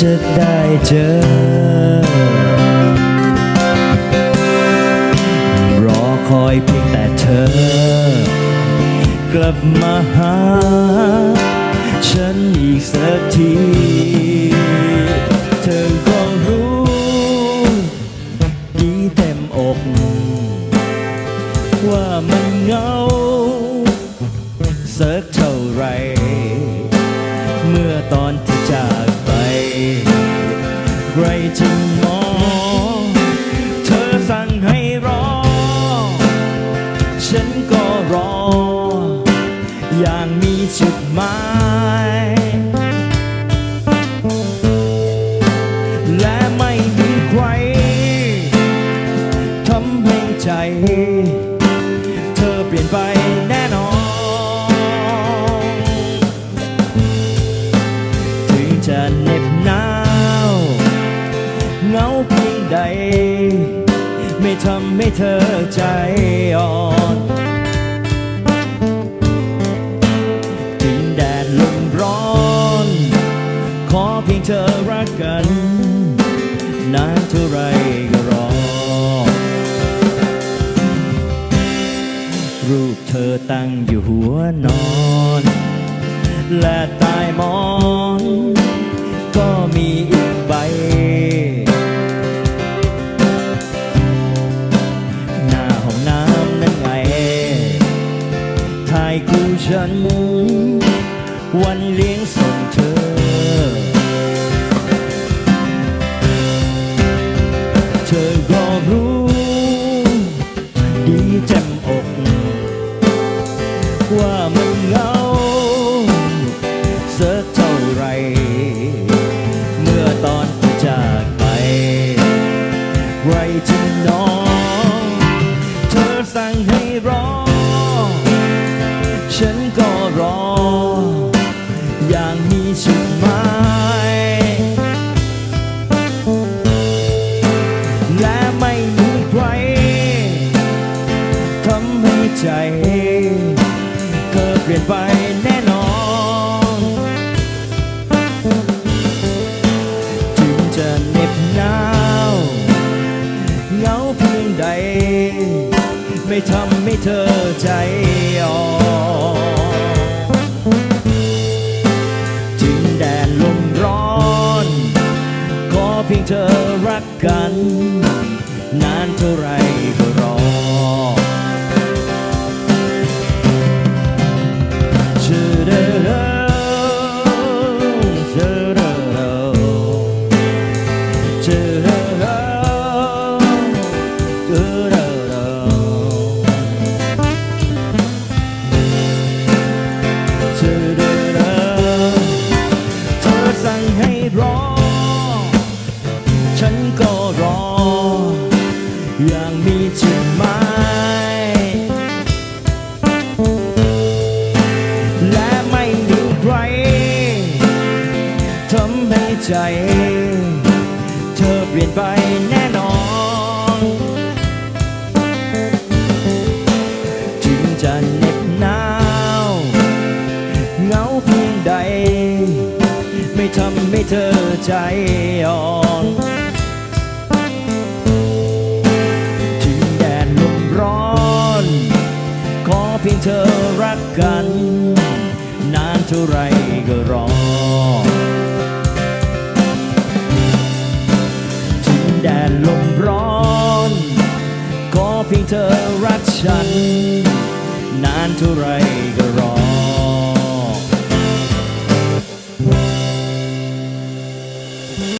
จะได้เจอ รอคอยเพียงแต่เธอ กลับมาหา ฉันอีกสักที รจะมอเธอสั่งให้รอ ฉันก็รอ อย่างมีจุดหมาย และไม่มีใครทำให้ใจ เธอเปลี่ยนไป ทำให้เธอใจอ่อนถึงแดดลมร้อน ขอเพียงเธอรักกัน นานเท่าไรก็รอ รูปเธอตั้งอยู่หัวนอน และต้หมอน ฉัน วันเลี้ยงส่งเธอ เธอก็รู้ ดีแจ่มอก ว่ามันเหงาสักเท่าไร เมื่อตอน ไม่ทำให้เธอใจอ่อนถึงแดดลมร้อน ขอเพียงเธอรักกัน นานเท่าไรก็รอเจุดหมายและไม่มีใครทำให้ใจ เธอเปลี่ยนไปแน่นอน ถึงจะเหน็บหนาวเหงาเพียงใด ไม่ทำให้เธอใจอ่อน เธอรักกัน นานเท่าไรก็รอ ถึงแดดลมร้อนขอเพียงเธอรักฉัน นานเท่าไร